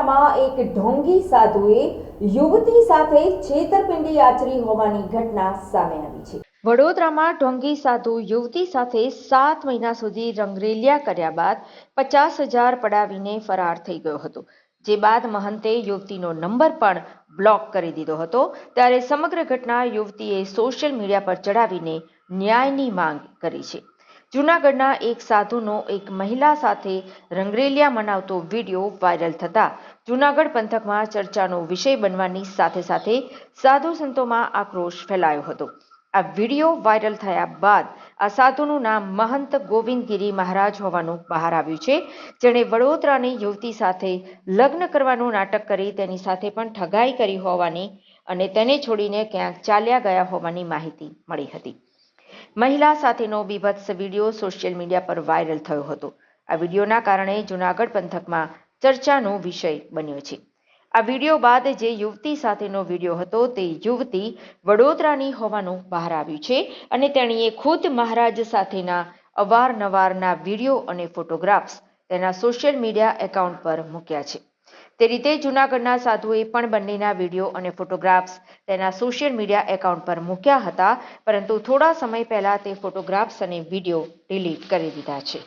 વડોદરામાં એક ઢોંગી સાધુએ યુવતી સાથે છેતરપિંડી આચરી હોવાની ઘટના સામે આવી છે. વડોદરામાં ઢોંગી સાધુ યુવતી સાથે સાત મહિના સુધી રંગરેલિયા કર્યા બાદ પચાસ હજાર પડાવીને ફરાર થઈ ગયો હતો. જે બાદ મહંતે યુવતીનો નંબર પણ બ્લોક કરી દીધો હતો. ત્યારે સમગ્ર ઘટના યુવતીએ સોશિયલ મીડિયા પર ચડાવીને ન્યાયની માંગ કરી છે. જૂનાગઢના એક સાધુનો એક મહિલા સાથે રંગરેલિયા મનાવતો વીડિયો વાયરલ થતા જૂનાગઢ પંથકમાં ચર્ચાનો વિષય બનવાની સાથે સાથે સાધુ સંતોમાં આક્રોશ ફેલાયો હતો. આ વીડિયો વાયરલ થયા બાદ આ સાધુનું નામ મહંત ગોવિંદગીરી મહારાજ હોવાનું બહાર આવ્યું છે. જેણે વડોદરાની યુવતી સાથે લગ્ન કરવાનું નાટક કરી તેની સાથે પણ ઠગાઈ કરી હોવાની અને તેને છોડીને ક્યાંક ચાલ્યા ગયા હોવાની માહિતી મળી હતી. મહિલા સાથેનો બીભત્સ વીડિયો સોશિયલ મીડિયા પર વાયરલ થયો હતો. આ વિડીયોના કારણે જૂનાગઢ પંથકમાં ચર્ચાનો વિષય બન્યો છે. આ વીડિયો બાદ જે યુવતી સાથેનો વીડિયો હતો તે યુવતી વડોદરાની હોવાનું બહાર આવ્યું છે અને તેણીએ ખુદ મહારાજ સાથેના અવારનવારના વીડિયો અને ફોટોગ્રાફ્સ તેના સોશિયલ મીડિયા એકાઉન્ટ પર મૂક્યા છે. તે રીતે જૂનાગઢના સાધુએ પણ બંનેના વીડિયો અને ફોટોગ્રાફ્સ તેના સોશિયલ મીડિયા એકાઉન્ટ પર મૂક્યા હતા, પરંતુ થોડા સમય પહેલા તે ફોટોગ્રાફ્સ અને વીડિયો ડિલીટ કરી દીધા છે.